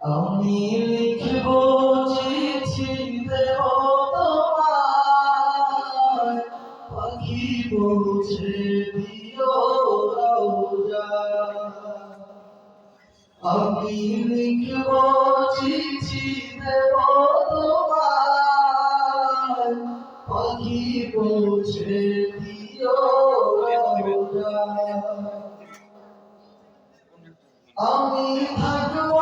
আমি লিখব চিঠি দেব তোমায়। পাখি পৌঁছে দিও আমি লিখব চিঠি দেব তোমায়। পাখি পৌঁছে দিও রওজা আমি থাকব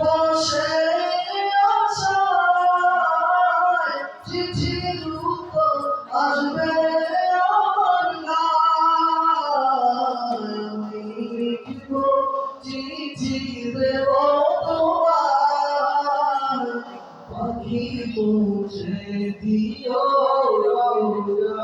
বসে আশায় চিঠি আসবে চিঠি দেব তোমায় পাখি পৌঁছে দিও রওজা।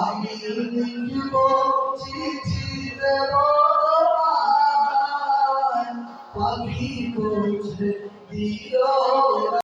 আমি লিখব চিঠি দেব পাখি পৌঁছে দিও